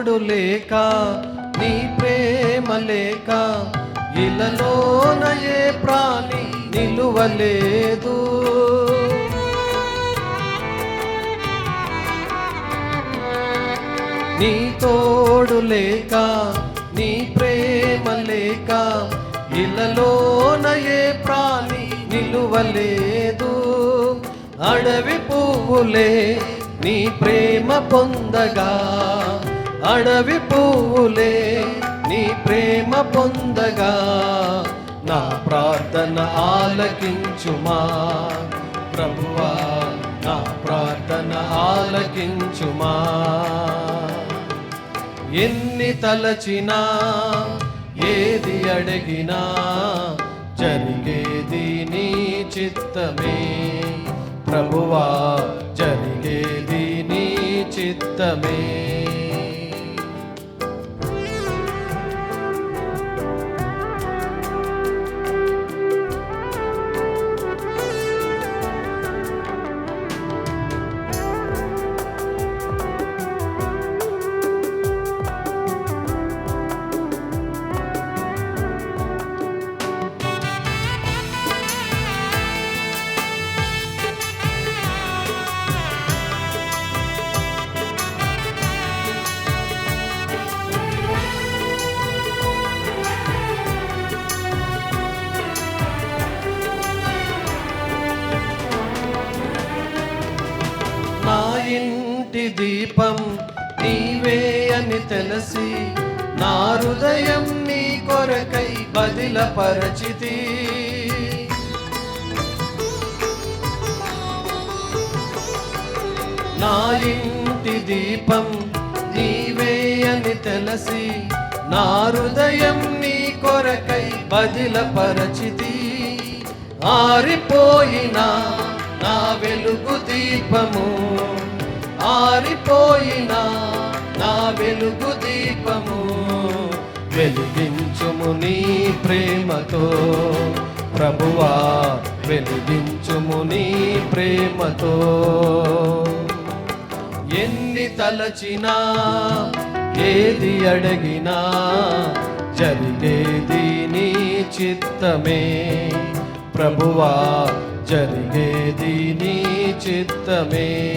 తోడు లేక నీ ప్రేమ లేక ఇలలోన ఏ ప్రాణి నిలువలేదు. నీ తోడు లేక నీ ప్రేమ లేక ఇలలోన ఏ ప్రాణి నిలువలేదు. అడవి పువ్వులే నీ ప్రేమ పొందగా అడవి పూలే నీ ప్రేమ పొందగా నా ప్రార్థన ఆలకించుమా. ప్రభువా నా ప్రార్థన ఆలకించుమా. ఎన్ని తలచినా ఏది అడిగినా జరిగేది నీ చిత్తమే. ప్రభువా జరిగేది నీ చిత్తమే. దీపం నీవే అని తెలిసి నా హృదయం నీ కొరకై బదిలపరచితి. నా ఇంటి దీపం నీవే అని తెలిసి నా హృదయం నీ కొరకై బదిలపరచితి. ఆరిపోయిన నా వెలుగు దీపము ఆరిపోయిన నా వెలుగు దీపము వెలిగించుము నీ ప్రేమతో. ప్రభువా వెలిగించుము నీ ప్రేమతో. ఎన్ని తలచినా ఏది అడిగినా జరిగేది నీ చిత్తమే. ప్రభువా జరిగేది నీ చిత్తమే.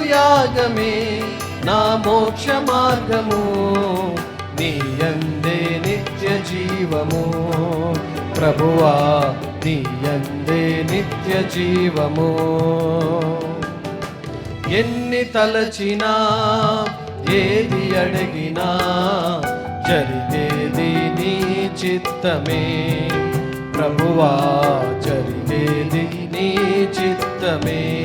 యాగమే నా మోక్ష మార్గము నీ అందే నిత్య జీవము. ప్రభువా నీ అందే నిత్య జీవము. ఎన్ని తలచినా ఏది అడిగినా జరిగేది నీ చిత్తమే. ప్రభువా జరిగేది నీ చిత్తమే.